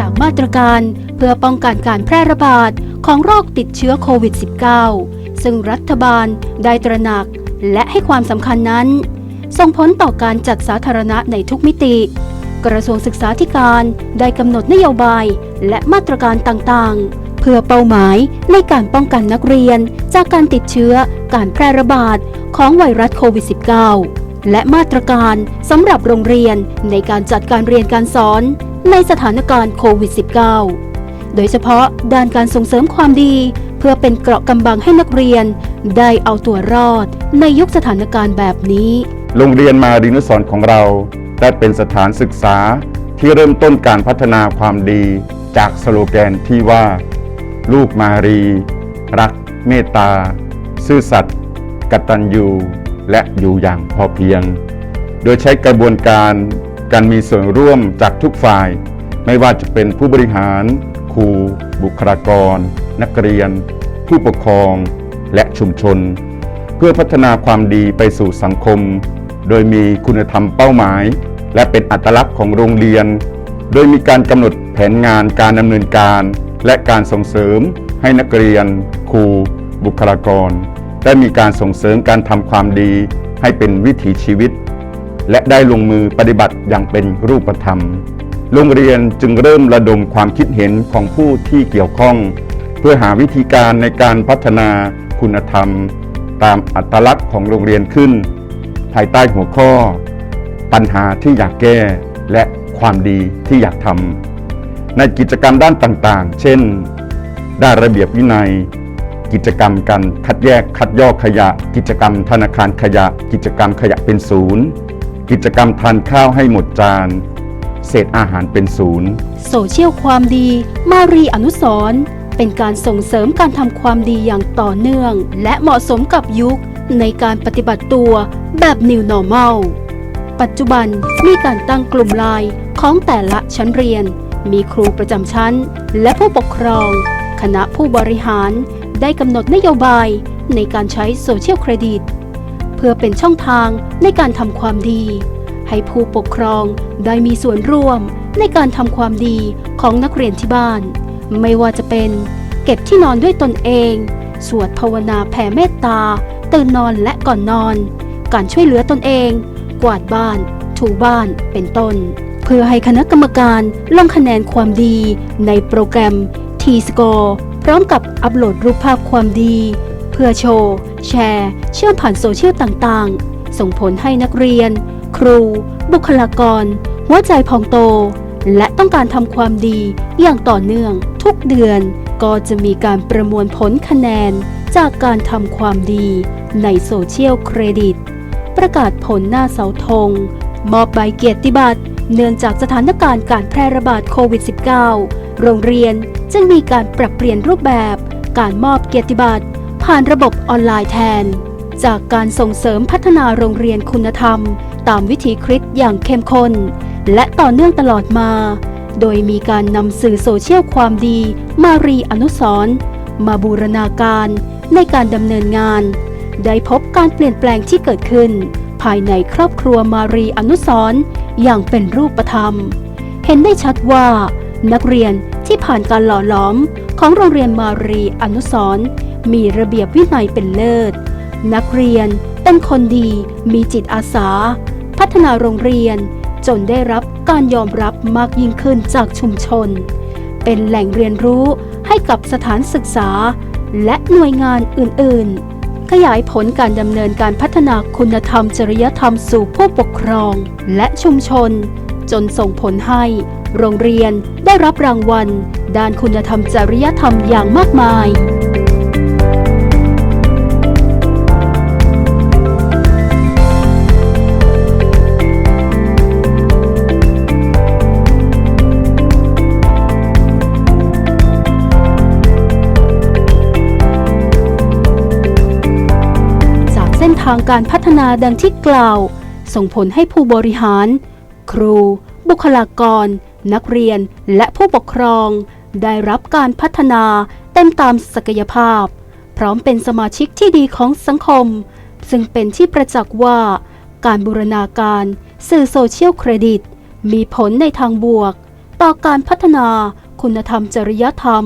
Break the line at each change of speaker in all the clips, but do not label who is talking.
จากมาตรการเพื่อป้องกันการแพร่ระบาดของโรคติดเชื้อโควิด -19 ซึ่งรัฐบาลได้ตระหนักและให้ความสำคัญนั้น ส่งผลต่อการจัดสาธารณะในทุกมิติ กระทรวงศึกษาธิการได้กำหนดนโยบายและมาตรการต่างๆ เพื่อเป้าหมายในการป้องกันนักเรียน จากการติดเชื้อการแพร่ระบาดของไวรัสโควิด -19 และมาตรการสำหรับโรงเรียนในการจัดการเรียนการสอน ในสถานการณ์โควิด -19 โดยเฉพาะด้านการส่งเสริมความดี เพื่อเป็นเกราะกำบังให้นักเรียน ได้เอาตัวรอดในยุคสถานการณ์แบบนี้
โรงเรียนมารินุสรณ์ของเรา ได้เป็นสถานศึกษาที่เริ่มต้นการพัฒนาความดีจากสโลแกนที่ว่า ลูกมารี รัก เมตตา ซื่อสัตย์กตัญญูและอยู่อย่างพอเพียง โดยใช้กระบวนการ การมีส่วนร่วมจากทุกฝ่าย ไม่ว่าจะเป็นผู้บริหาร ครู บุคลากร นักเรียน ผู้ปกครอง และชุมชน เพื่อพัฒนาความดีไปสู่สังคม โดยมีคุณธรรมเป้าหมาย และเป็นอัตลักษณ์ของโรงเรียน โดยมีการกำหนดแผนงานการดำเนินการ และการส่งเสริม ให้นักเรียน ครู บุคลากร ได้มีการส่งเสริมการทำความดีให้เป็นวิถีชีวิต และได้ลงมือปฏิบัติอย่างเป็นรูปธรรม โรงเรียนจึงเริ่มระดมความคิดเห็นของผู้ที่เกี่ยวข้อง เพื่อหาวิธีการในการพัฒนาคุณธรรม ตามอัตลักษณ์ของโรงเรียนขึ้น ภายใต้หัวข้อ ปัญหาที่อยากแก้และความดีที่อยากทำในกิจกรรมด้านต่างๆ เช่น ด้านระเบียบวินัย กิจกรรมการคัดแยกคัดย่อขยะ กิจกรรมธนาคารขยะ กิจกรรมขยะเป็นศูนย์ กิจกรรมทานข้าวให้หมดจาน เศษอาหารเป็นศูนย์
โซเชียลความดี มารีอนุสรณ์เป็นการส่งเสริมการทำความดีอย่างต่อเนื่อง และเหมาะสมกับยุคในการปฏิบัติตัวแบบ New Normal ปัจจุบันมีการตั้งกลุ่มไลน์ของแต่ละชั้นเรียน มีครูประจำชั้น และผู้ปกครอง คณะผู้บริหารได้กำหนดนโยบายในการใช้โซเชียลเครดิต เพื่อเป็นช่องทางในการทำความดี ให้ผู้ปกครองได้มีส่วนร่วมในการทำความดีของนักเรียนที่บ้าน ไม่ว่าจะเป็น เก็บที่นอนด้วยตนเอง สวดภาวนาแผ่เมตตา ตื่นนอนและก่อนนอน การช่วยเหลือตนเอง กวาดบ้าน ถูบ้านเป็นต้น เพื่อให้คณะกรรมการลงคะแนนความดีในโปรแกรม T-Score พร้อมกับอัปโหลดรูปภาพความดี เพื่อโชว์ แชร์ เชื่อมผ่านโซเชียลต่างๆ ส่งผลให้นักเรียน ครู บุคลากร หัวใจพองโต และต้องการทำความดีอย่างต่อเนื่อง ทุกเดือนก็จะมีการประมวลผลคะแนน จากการทำความดีในโซเชียลเครดิต ประกาศผลหน้าเสาธง มอบใบเกียรติบัตรเนื่องจากสถานการณ์การแพร่ระบาดโควิด -19 โรงเรียนจึงมีการปรับเปลี่ยนรูปแบบ การมอบเกียรติบัตร ผ่านระบบออนไลน์แทน จากการส่งเสริมพัฒนาโรงเรียนคุณธรรม ตามวิถีคริสต์อย่างเข้มข้น และต่อเนื่องตลอดมา โดยมีการนำสื่อโซเชียลความดี มารีอนุสรณ์มาบูรณาการในการดำเนินงาน ได้พบการเปลี่ยนแปลงที่เกิดขึ้น ภายในครอบครัวมารีอนุสรณ์อย่างเป็นรูปธรรม เห็นได้ชัดว่า นักเรียนที่ผ่านการหล่อหลอมของโรงเรียนมารีอนุสรณ์ มีระเบียบวินัยเป็นเลิศ นักเรียนเป็นคนดี มีจิตอาสา พัฒนาโรงเรียน จนได้รับการยอมรับมากยิ่งขึ้นจากชุมชน เป็นแหล่งเรียนรู้ให้กับสถานศึกษา และหน่วยงานอื่น ๆ ขยายผลการดำเนินการพัฒนาคุณธรรมจริยธรรมสู่ผู้ปกครองและชุมชน จนส่งผลให้โรงเรียนได้รับรางวัล ด้านคุณธรรมจริยธรรมอย่างมากมาย ทางการพัฒนาดังที่กล่าว ส่งผลให้ผู้บริหาร ครู บุคลากร นักเรียนและผู้ปกครอง ได้รับการพัฒนาเต็มตามศักยภาพ พร้อมเป็นสมาชิกที่ดีของสังคม ซึ่งเป็นที่ประจักษ์ว่า การบูรณาการสื่อโซเชียลเครดิต มีผลในทางบวก ต่อการพัฒนาคุณธรรมจริยธรรม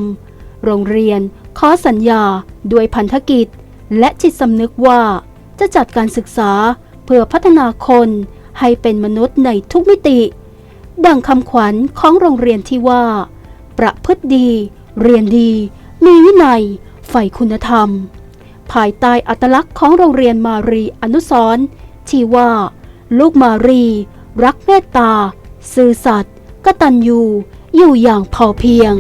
โรงเรียนขอสัญญาด้วยพันธกิจ และจิตสำนึกว่า จะจัดการศึกษาเพื่อพัฒนาคนให้เป็นมนุษย์ในทุกมิติ ดังคำขวัญของโรงเรียนที่ว่า ประพฤติดี เรียนดี มีวินัยใฝ่คุณธรรม ภายใต้อัตลักษณ์ของโรงเรียนมารีอนุสรณ์ที่ว่า ลูกมารี รักเมตตา ซื่อสัตย์กตัญญูอยู่อย่างพอเพียง